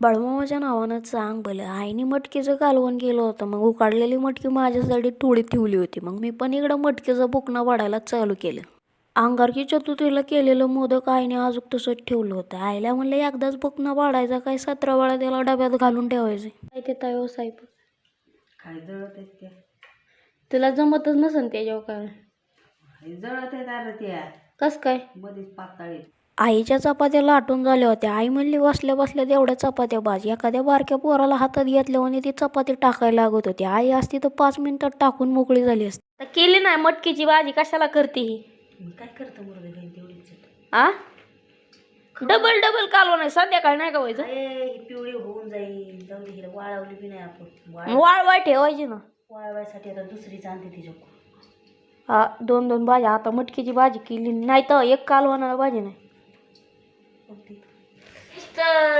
बाळूमामाच्या नावानं चांग भलं आईने मटकीचं कालवण केलं होतं. मग उकाडलेली मटकी माझ्यासाठी थोडी ठेवली होती. मग मी पण इकडं मटकीचं बुकणं वाढायला चालू केलं. अंगारकी चतुर्थीला केलेलं मोदक आईने अजून तसंच ठेवलं होतं. आईला म्हणलं एकदाच बुकणं वाढायचं काय? सतरा वेळा त्याला डब्यात घालून ठेवायचं. काय ते तायो साहेब काय जळत तुला जमतच नसन त्याच्यावर काय? जळत त्या. कस काय? मध्येच पाताळीत आईच्या चपात्या लाटून झाल्या होत्या. आई म्हणली बसल्या बसल्या तेवढ्या चपात्या भाजी. एखाद्या बारक्या पोराला हातात घेतल्यावर ती चपाती टाकायला लागत होती. आई असती तर पाच मिनिटात टाकून मोकळी झाली असती. केली नाही मटकीची भाजी कशाला करते ही? काय करतो तेवढीच आ? डबल डबल कालवण आहे. संध्याकाळी नाही का व्हायचं? ही पिवळी होऊन जाईल. जाऊ दे हिला वाळवली बी नाही आपण. वाळ वाळ वाय ठेवायची ना. वाळवायसाठी आता दुसरीच आणते तिच्या हा दोन दोन भाज्या. आता मटकीची भाजी केली नाही तर एक कालवणाला भाजी नाही.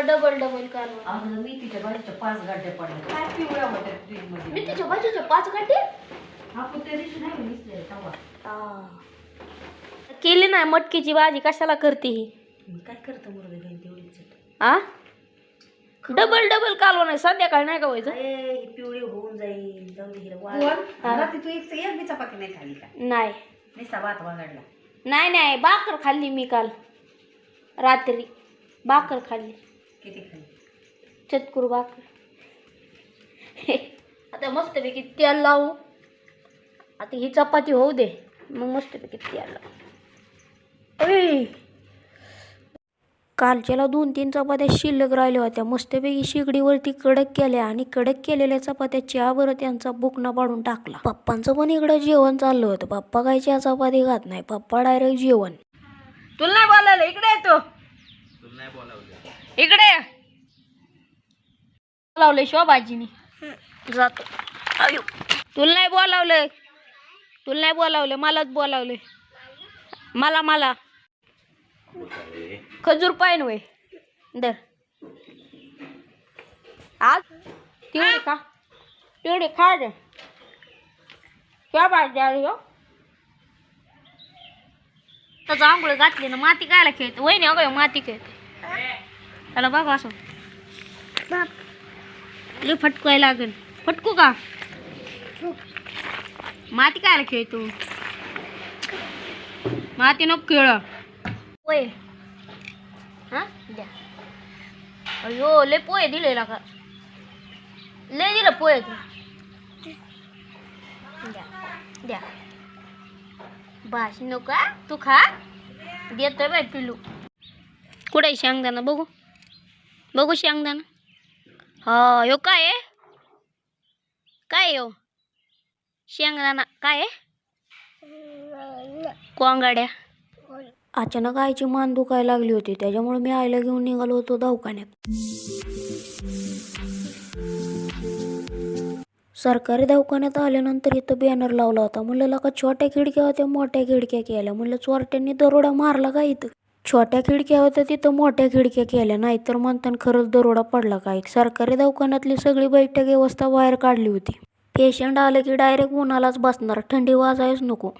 डबल डबल कालवण अगं मी तिच्या भाजीच्या पाच गाड्या पडल्या. काय पिवळ्या होत्या फ्रीजमध्ये? मी तिच्या भाजीच्या पाच गाठी आपण त्या दिवशी नाही तवा केली नाही मटकीची भाजी कशाला करते ही? मी काय करतो मुरली बहीण तेवढीच आ? डबल डबल कालवण आहे संध्याकाळी नाही का व्हायचं? अरे ही पिवळी होऊन जाईल. जाऊ दे हिला वाळ. रात्री तू एक एक बी चपाती नाही का? नाही. नुसता भात वागाडला. नाही नाही भाकर खाल्ली मी काल. रात्री भाकर खाल्ली. किती चतकुर भाकर. आता मस्तपैकी तेल लावू. आता ही चपाती होऊ दे. मग मस्तपैकी तेल लावू. ओय कालच्याला दोन तीन चपात्या शिल्लक राहिल्या होत्या. मस्तपैकी शिगडीवरती कडक केल्या आणि कडक केलेल्या चपात्या चहावर त्यांचा बुकना पाडून टाकला. पप्पांचं पण इकडं जेवण चाललं होतं. पप्पा काय चहा चपाती खात नाही. पप्पा डायरेक्ट जेवण. तुला नाही बोलायला? इकडे येतो इकडे ये. बोलावलंय शोभाजीनी. जातो. अयो तुला नाही बोलावलंय. तुला नाही बोलावलं मलाच बोलावलंय. मला मला. खजूर पाहिन वय. दर. आज तेवढे का तेवढे खा दे क्या पाहिजे अरे हो. त्याचं आंघोळ घातली ना माती कायला खेळते. वहिनी हो अगं माती खेळते. त्याला बघा असं. लय फटकाय लागेल. फटकू का? माती कायला खेळतो. माती नको खेळ. पोहे. हा? द्या. अयो लय पोहे दिलेला का लय दिलं पोहे तू. द्या. द्या. भाष नका तू खा. देतोय बाय पिलू कुठे शेंगदाणा? बघू. बघू शेंगदाणा. हा यो काय आहे? काय यो? शेंगदाणा. काय आहे? कोंगाड्या. अचानक आईची मान दुखायला लागली होती. त्याच्यामुळे मी आईला घेऊन निघालो होतो दवाखान्यात. सरकारी दवाखान्यात आल्यानंतर इथं बॅनर लावला होता. म्हणलं का छोट्या खिडक्या होत्या मोठ्या खिडक्या केल्या. म्हणलं चोरट्यांनी दरोडा मारला का इथं? छोट्या खिडक्या होत्या तिथं मोठ्या खिडक्या केल्या. नाहीतर म्हणताना खरंच दरोडा पडला काय सरकारी दवाखान्यातली सगळी बैठक व्यवस्था बाहेर काढली होती. पेशंट आलं की डायरेक्ट उन्हालाच बसणार. थंडी वाजायच नको.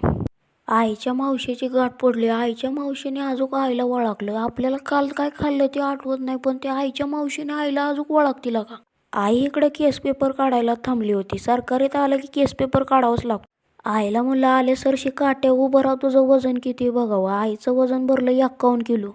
आईच्या मावशीची गाठ पडली. आईच्या मावशीने अजून आईला ओळखलं आपल्याला काल काय खाल्लं ते आठवत नाही पण ते आईच्या मावशीने आईला अजून ओळखतील का? आई इकडे केस पेपर काढायला थांबली होती. सरकारीत आलं की केस पेपर काढावंच लागतो. आईला म्हणलं आले सरशी काट्या उभं राहा तुझं वजन किती बघावं आईचं वजन भरलं एक्कावन्न किलो.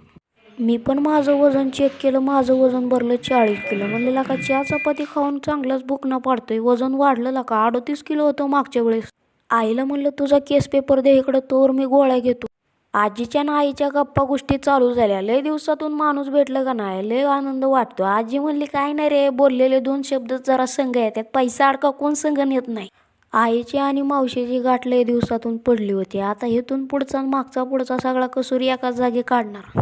मी पण माझं वजन चेक केलं माझं वजन भरलं चाळीस किलो. म्हणलं का चहा चपाती खाऊन चांगलाच बुकना पाडतोय. वजन वाढलं का अडतीस किलो होतं मागच्या वेळेस. आईला म्हणलं तुझा केस पेपर दे इकडं तोवर मी गोळ्या घेतो. आजीच्या ना आईच्या गप्पा गोष्टी चालू झाल्या. लय दिवसातून माणूस भेटलं का नाही? लय आनंद वाटतो. आजी म्हणली काय नाही रे बोललेले दोन शब्द जरा संघ येतात पैसा अडका कोण संघ येत नाही. आईची आणि मावशीची गाठ लय दिवसातून पडली होती. आता इथून पुढचा मागचा पुढचा सगळा कसुरी एकाच जागी काढणार.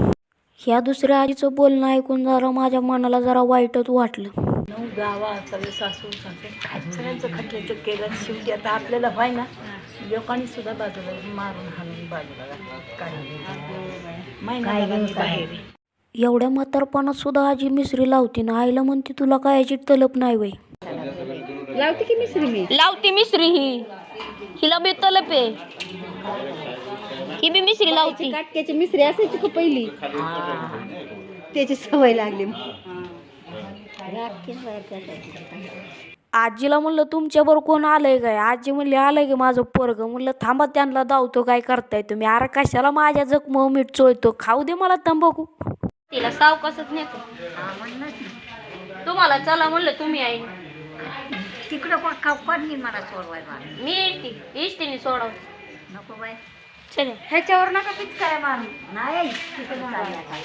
ह्या दुसऱ्या आजीचं बोलणं ऐकून जरा माझ्या मनाला जरा वाईटच वाटलं. नऊ गावा सगळे सासू सासू सगळ्यांचं खटल्याचं केलं शेवटी आता आपल्याला व्हाय ना लोकांनी सुद्धा बाजूला मारून हाणून बाजूला घातलं. काय महिना बाहेर. एवढ्या म्हातारपणात सुद्धा आजी मिसरी लावती ना आईला म्हणते तुला काय याची तलप नाही वय लावते की मिसरी मी? लावती मिसरी ही. हिला बी तलप आहे. ही बी मिसरी लावती. काटक्याची मिसरी असायची का पहिली? त्याची सवय लागली आजीला म्हणलं तुमच्याबरोबर कोण आलंय काय? आजी म्हणली आलंय की माझं पोरग. म्हणलं थांबा त्यांना दावतो काय करताय तुम्ही? अरे कशाला माझ्या जखम मीठ चोळतो? खाऊ दे मला तंबाखू. तिला सावकाशच नेतो. हा तुम्हाला चला म्हणलं तुम्ही आहे तिकडं कोण का कोण मला सोडवाय मी इष्टीने सोडव नको बाय चले. ह्याच्यावर नका पिच काय मारू नाही तिकडे चालले आता.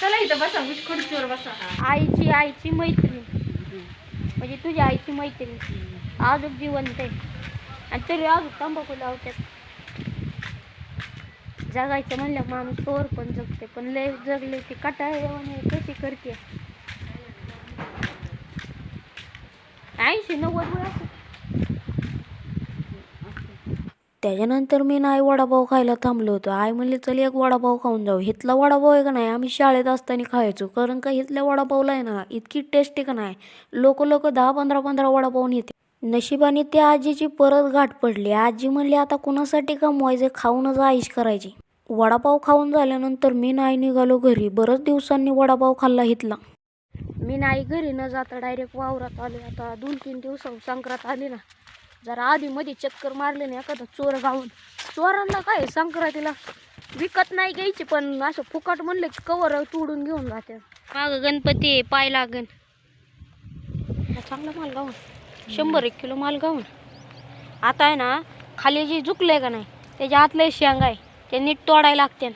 चला इथं बसा खुर्चीवर बसा. आईची आईची मैत्रीण. म्हणजे तुझ्या आईची मैत्रीण. अजून जिवंत आहे. आणि तरी आज तंबाखू लावतात. जगायचं म्हणलं माणूस तोर पण जगते पण लय जगले ती कटाळ कशी करते? ऐंशी नव्वद वेळ असेल. त्याच्यानंतर मी नाही वडापाव खायला थांबलो होतो. आई म्हणली चल एक वडापाव खाऊन जाऊ. इथला वडापाव आहे का नाही? आम्ही शाळेत असताना खायचो. कारण का इथल्या वडापावला आहे ना इतकी टेस्टी का नाही? लोक लोक दहा पंधरा पंधरा वडापाव येते नशिबाने त्या आजीची परत गाठ पडली. आजी म्हणली आता कुणासाठी कमवायचे? खाऊनच आईश करायची. वडापाव खाऊन झाल्यानंतर मी नाही निघालो घरी. बरंच दिवसांनी वडापाव खाल्ला हिथला मी नाही घरी न जाता डायरेक्ट वावरात आले. आता दोन तीन दिवस संक्रांत आली ना. जरा आधी मध्ये चक्कर मारले ना एखादा चोर गावून चोरांना काय संक्रांतीला विकत नाही घ्यायची पण असं फुकट म्हणलं की कवर तोडून घेऊन जाते. माग गणपती पाय लागन. चांगला माल गावून शंभर एक किलो माल गावून आता आहे ना खाली जे झुकलंय का नाही त्याच्या आतलं शेंग आहे ते नीट तोडायला लागते.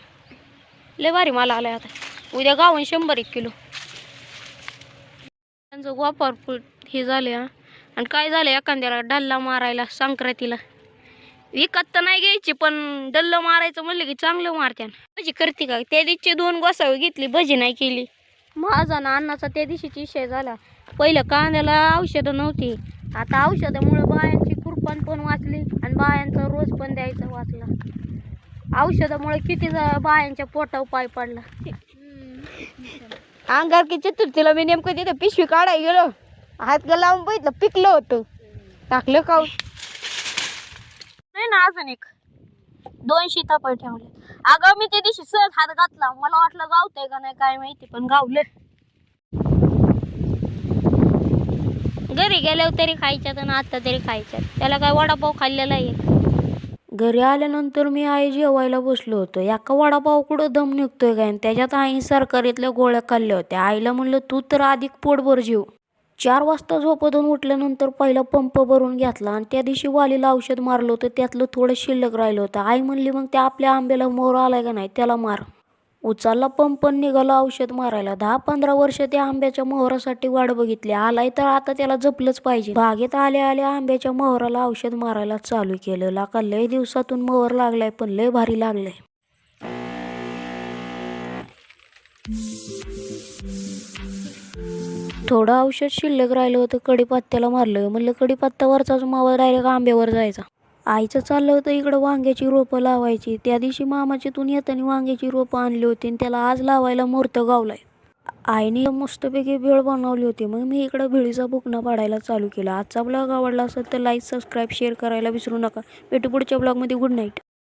लय भारी माल आलाय आता. उद्या गावून शंभर एक किलो. त्यांचं वापर हे झाले हा. आणि काय झालं एखाद्याला डल्ला मारायला संक्रांतीला. विकत तर नाही घ्यायची पण डल्ल मारायचं म्हणलं की चांगलं मारत्यान. भजी करते का? त्या दिवशी दोन गोसावी घेतली भजी नाही केली. माझा ना अन्नाचा त्या दिवशीची विषय झाला. पहिलं कांद्याला औषधं नव्हती. आता औषधामुळे बायांची कुरपण पण वाचली आणि बायांचा रोज पण द्यायचा वाचला. औषधामुळे किती बायांच्या पोटावर पाय पडला. अंगार की चतुर्थीला मी नेमकं तिथं पिशवी काढायला गेलो. हात ग लावून बघितलं पिकलं होतं. टाकलं खाऊ नाही ना अजून एक. दोन सीताफळ ठेवले. अगं मी त्या दिवशी सहज हात घातला. मला वाटलं गावतंय का नाही काय माहिती पण गावले. घरी गेल्यावर तरी खायच्यात आणि आता तरी खायच्यात. त्याला काय वडापाव खाल्लेला आहे घरी आल्यानंतर मी आई जेवायला बसलो होतो. एका वडापाव कुठं दम निघतोय काय? आणि त्याच्यात आईने सरकारीतल्या गोळ्या खाल्ल्या होत्या. आईला म्हणलं तू तर अधिक पोटभर जेव. चार वाजता झोपतून उठल्यानंतर पहिला पंप भरून घेतला आणि त्या दिवशी वालीला औषध मारलं होतं. त्यातलं थोडं शिल्लक राहिलं होतं. आई म्हणली मग त्या आपल्या आंब्याला मोर आलाय का नाही? त्याला मार. उचलला पंप आणि निघाला औषध मारायला. दहा पंधरा वर्ष त्या आंब्याच्या मोहरासाठी वाट बघितली. आलाय तर आता त्याला जपलंच पाहिजे. बागेत आल्या आल्या आंब्याच्या मोहराला औषध मारायला चालू केलं. लाका लय दिवसातून मोहर लागलाय पण लय भारी लागलाय. थोडं औषध शिल्लक राहिलं होतं कडीपत्त्याला मारलं म्हणलं कडीपत्त्यावरचाच मावा डायरेक्ट आंब्यावर जायचा. आईचं चाललं होतं इकडं वांग्याची रोपं लावायची. त्या दिवशी मामाची तून येताना वांग्याची रोपं आणली होती आणि त्याला आज लावायला मुहूर्त गावलाय. आईने मस्तपैकी भेळ बनवली होती. मग मी इकडं भेळीचा बुकना पाडायला चालू केला. आजचा ब्लॉग आवडला असेल तर लाईक सबस्क्राईब शेअर करायला विसरू नका. भेटू पुढच्या ब्लॉगमध्ये. Good night.